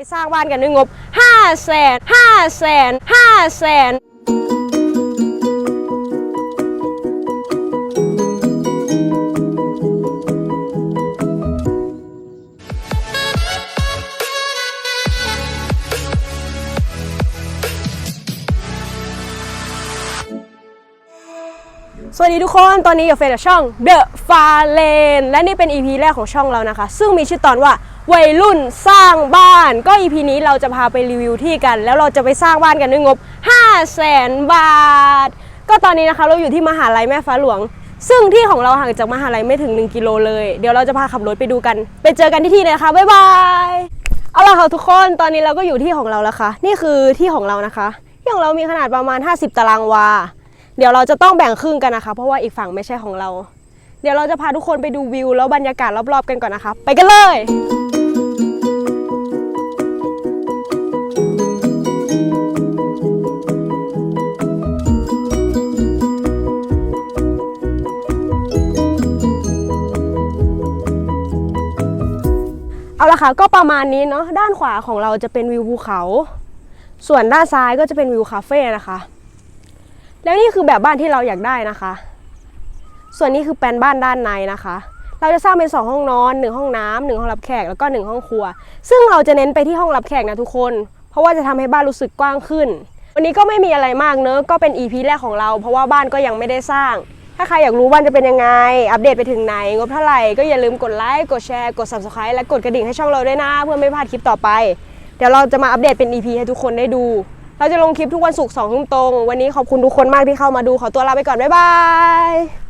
ไปสร้างบ้านกันด้วยงบ5 0 0 0 0 0 5 0 0 0 0 0 0 สวัสดีทุกคนตอนนี้อยู่เฟรนกับช่อง The f a r Lane และนี่เป็น EP แรกของช่องเรานะคะ ซึ่งมีชื่อตอนว่าวัยรุ่นสร้างบ้าน ก็ EP นี้เราจะพาไปรีวิวที่กัน แล้วเราจะไปสร้างบ้านกันด้วยงบ 5 0 0แสนบาท ก็ตอนนี้นะคะเราอยู่ที่มหาลัยแม่ฟ้าหลวง ซึ่งที่ของเราห่างจากมหาลัยไม่ถึง 1 กิโลเลย เดี๋ยวเราจะพาขับรถไปดูกัน ไปเจอกันที่ที่เลยนะคะบ๊ายบายเอาล่ะค่ะทุกคนตอนนี้เราก็อยู่ที่ของเราแล้วค่ะนี่คือที่ของเรานะคะที่ของเรามีขนาดประมาณ 50 ตารางวา เดี๋ยวเราจะต้องแบ่งครึ่งกันนะคะ เพราะว่าอีกฝั่งไม่ใช่ของเรา เดี๋ยวเราจะพาทุกคนไปดูวิว แล้วบรรยากาศรอบๆกันก่อนนะคะ ไปกันเลยเอาละค่ะก็ประมาณนี้เนาะด้านขวาของเราจะเป็นวิวภูเขา ส่วนด้านซ้ายก็จะเป็นวิวคาเฟ่นะคะ แล้วนี่คือแบบบ้านที่เราอยากได้นะคะ ส่วนนี้คือแปลนบ้านด้านในนะคะ เราจะสร้างเป็น 2 ห้องนอน 1 ห้องน้ำหนึ่งห้องรับแขกแล้วก็ 1 ห้องครัว ซึ่งเราจะเน้นไปที่ห้องรับแขกนะทุกคน เพราะว่าจะทำให้บ้านรู้สึกกว้างขึ้น วันนี้ก็ไม่มีอะไรมากเนอะก็เป็น EP แรกของเรา เพราะว่าบ้านก็ยังไม่ได้สร้าง ถ้าใครอยากรู้บ้านจะเป็นยังไง อัปเดตไปถึงไหนงบเท่าไหร่ก็อย่าลืมกดไลค์กดแชร์กด subscribe และกดกระดิ่งให้ช่องเราด้วยนะ เพื่อไม่พลาดคลิปต่อไป เดี๋ยวเราจะมาอัปเดตเป็น EP ให้ทุกคนได้ดู เราจะลงคลิปทุกวันศุกร์สองทุ่มตรง วันนี้ขอบคุณทุกคนมากที่เข้ามาดู ขอตัวลาไปก่อน บ๊ายบาย